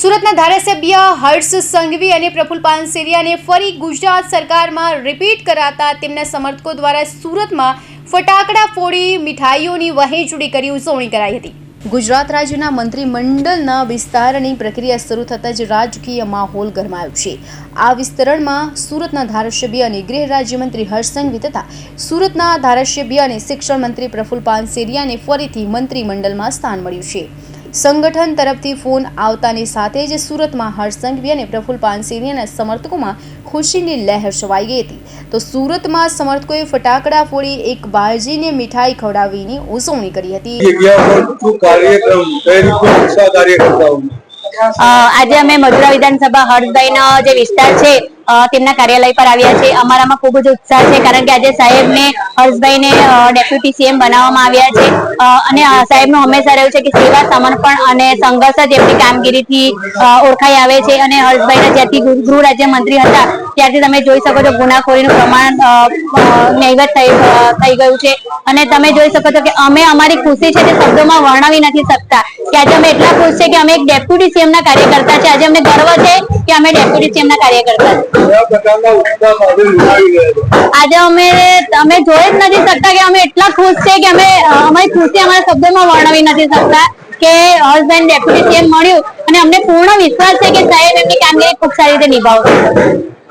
સુરતના ધારાસભ્ય હર્ષ સંઘવી અને પ્રફુલ પાનસેરિયાને ફરી ગુજરાત સરકારમાં રિપીટ કરાતા તેમના સમર્થકો દ્વારા સુરતમાં ફટાકડા ફોડી મીઠાઈઓની વહેંચણી કરી, ઉજવણી કરાઈ હતી. ગુજરાત રાજ્યના મંત્રીમંડળના વિસ્તારની પ્રક્રિયા શરૂ થતાં જ રાજકીય માહોલ ગરમાયો છે. આ વિસ્તરણમાં સુરતના ધારાસભ્ય અને ગૃહ રાજ્યમંત્રી હર્ષ સંઘવી તથા સુરતના ધારાસભ્ય અને શિક્ષણ મંત્રી પ્રફુલ પાનસેરિયાને ફરીથી મંત્રીમંડળમાં સ્થાન મળ્યું છે. સંગઠન તરફથી ફોન આવતાની સાથે જ સુરતમાં હર્ષ સંઘવી અને પ્રફુલ પાનસેરિયાના સમર્થકોમાં ખુશીની લહેર છવાઈ ગઈ હતી. તો સુરતમાં સમર્થકોએ ફટાકડા ફોડી એક બાળજીને મીઠાઈ ખવડાવીની ઉજવણી કરી હતી. કાર્યક્રમ? આજે અમે મધુરા વિધાનસભા હર્ષભાઈનો જે વિસ્તાર છે તેમના કાર્યાલય પર આવ્યા છે અમારામાં ખૂબ જ ઉત્સાહ છે, કારણ કે આજે સાહેબને, હર્ષભાઈને ડેપ્યુટી સીએમ બનાવવામાં આવ્યા છે. અને સાહેબનું હંમેશા રહ્યું છે કે સેવા, સમર્પણ અને સંઘર્ષ જ એમની કામગીરીથી ઓળખાઈ આવે છે. અને હર્ષભાઈના જ્યાંથી ગૃહ રાજ્ય મંત્રી હતા ત્યારથી તમે જોઈ શકો છો ગુનાખોરીનું પ્રમાણ અ, થઈ ગયું છે. અને તમે જોઈ શકો છો કે અમે અમારી ખુશી છે તે શબ્દોમાં વર્ણવી નથી શકતા. કે આજે અમે એટલા ખુશ છે કે અમે એક ડેપ્યુટી સીએમ ના કાર્યકર્તા છે. આજે અમને ગર્વ છે કે અમે ડેપ્યુટી સીએમ ના કાર્યકર્તા આજે અમે અમે જોઈ જ નથી શકતા કે અમે એટલા ખુશ છે કે અમે અમારી ખુશી અમારા શબ્દોમાં વર્ણવી નથી શકતા કે હર્ષભાઈ ડેપ્યુટી સીએમ મળ્યું. અને અમને પૂર્ણ વિશ્વાસ છે કે સાહેબ એમની કામગીરી ખૂબ સારી રીતે નિભાવશે.